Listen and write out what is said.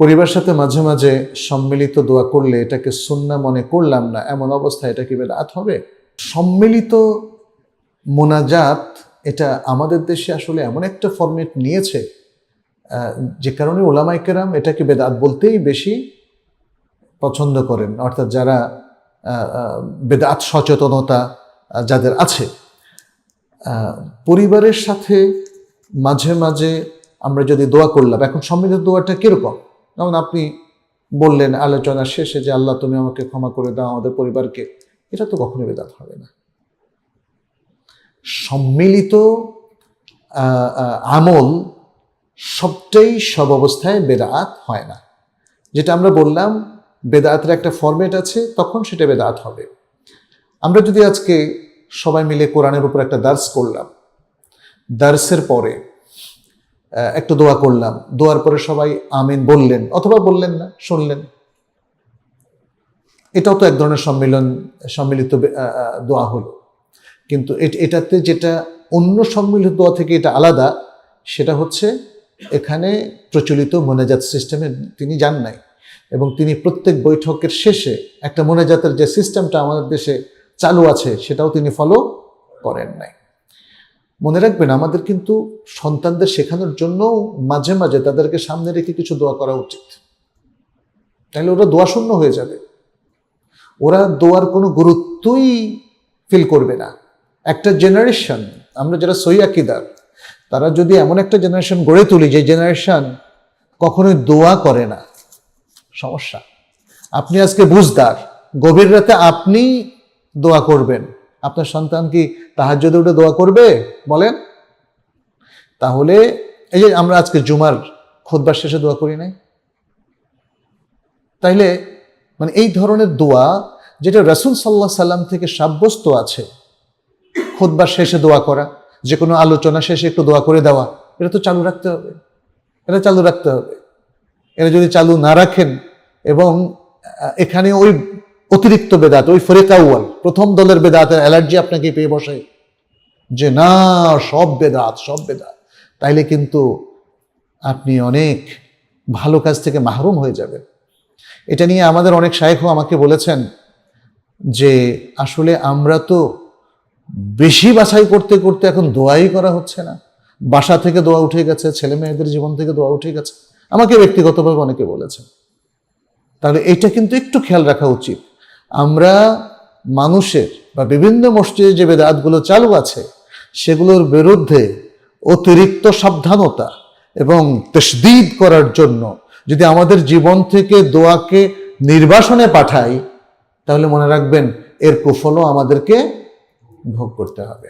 পরিবার সাথে মাঝে মাঝে সম্মিলিত দোয়া করলে এটাকে সুন্না মনে করলাম না, এমন অবস্থায় এটা কি বেদাত হবে? সম্মিলিত মোনাজাত এটা আমাদের দেশে আসলে এমন একটা ফরম্যাট নিয়েছে যে কারণে ওলামাই কেরাম এটাকে বেদাত বলতেই বেশি পছন্দ করেন, অর্থাৎ যারা বেদাত সচেতনতা যাদের আছে। পরিবারের সাথে মাঝে মাঝে আমরা যদি দোয়া করলাম, এখন সম্মিলিত দোয়াটা কীরকম? যেমন আপনি বললেন আলোচনা শেষে যে, আল্লাহ, তুমি আমাকে ক্ষমা করে দাও আমাদের পরিবারকে। এটা তো কখনো বেদাত হবে না। সম্মিলিত আমল সবটাই সব অবস্থায় বেদাত হয় না। যেটা আমরা বললাম, বেদাতের একটা ফরম্যাট আছে, তখন সেটা বেদাত হবে। আমরা যদি আজকে সবাই মিলে কোরআনের উপর একটা দার্স করলাম, দার্সের পরে একটু দোয়া করলাম। দোয়ার পরে সবাই আমিন বললেন, অথবা বললেন না, শুনলেন। এটাও তো এক ধরনের সম্মিলন, সম্মিলিত দোয়া হলো। কিন্তু এটাতে যেটা অন্য সম্মিলিত দোয়া থেকে এটা আলাদা, সেটা হচ্ছে এখানে প্রচলিত মোনাজাত সিস্টেমে তিনি যান নাই। এবং তিনি প্রত্যেক বৈঠকের শেষে একটা মোনাজাতের যে সিস্টেমটা আমাদের দেশে চালু আছে, সেটাও তিনি ফলো করেন নাই। মনে রাখবেন, আমাদের কিন্তু সন্তানদের শেখানোর জন্য মাঝে মাঝে তাদেরকে সামনে রেখে কিছু দোয়া করা উচিত। তাহলে ওরা দোয়া শূন্য হয়ে যাবে। ওরা দোয়ার কোনো গুরুত্বই ফিল করবে না। একটা জেনারেশন আমরা যারা সই আকিদার, তারা যদি এমন একটা জেনারেশন গড়ে তুলি, যে জেনারেশন কখনোই দোয়া করে না। সমস্যা। আপনি আজকে বুঝদার। গভীর রাতে আপনি দোয়া করবেন। আপনার সন্তান কি তাহার যদি উঠে দোয়া করবে? বলেন। তাহলে, এই যে আমরা আজকে জুমার খোদবার শেষে দোয়া করি নাই? তাইলে মানে এই ধরনের দোয়া যেটা রসুল সাল্লাহ সাল্লাম থেকে সাব্যস্ত আছে খোদবার শেষে দোয়া করা, যে কোনো আলোচনা শেষে একটু দোয়া করে দেওয়া, এটা তো চালু রাখতে হবে। এটা চালু রাখতে হবে। এটা যদি চালু না রাখেন এবং এখানে ওই অতিরিক্ত বেদাত, ওই ফরিকাউয়াল প্রথম দলের বেদাতের অ্যালার্জি আপনাকে পেয়ে বসে। যে না, সব বেদাত সব বেদাত। তাইলে কিন্তু আপনি অনেক ভালো কাজ থেকে মাহরুম হয়ে যাবেন। এটা নিয়ে আমাদের অনেক শায়েখও আমাকে বলেছেন যে, আসলে আমরা তো বেশি বাছাই করতে করতে এখন দোয়াই করা হচ্ছে না। বাসা থেকে দোয়া উঠে গেছে, ছেলে মেয়েদের জীবন থেকে দোয়া উঠে গেছে। আমাকে ব্যক্তিগতভাবে অনেকে বলেছেন। তাহলে এটা কিন্তু একটু খেয়াল রাখা উচিত। আমরা মানুষের বা বিভিন্ন মসজিদে যে বেদাতগুলো চালু আছে, সেগুলোর বিরুদ্ধে অতিরিক্ত সাবধানতা এবং তসদিদ করার জন্য যদি আমাদের জীবন থেকে দোয়াকে নির্বাসনে পাঠাই, তাহলে মনে রাখবেন এর কুফলও আমাদেরকে ভোগ করতে হবে।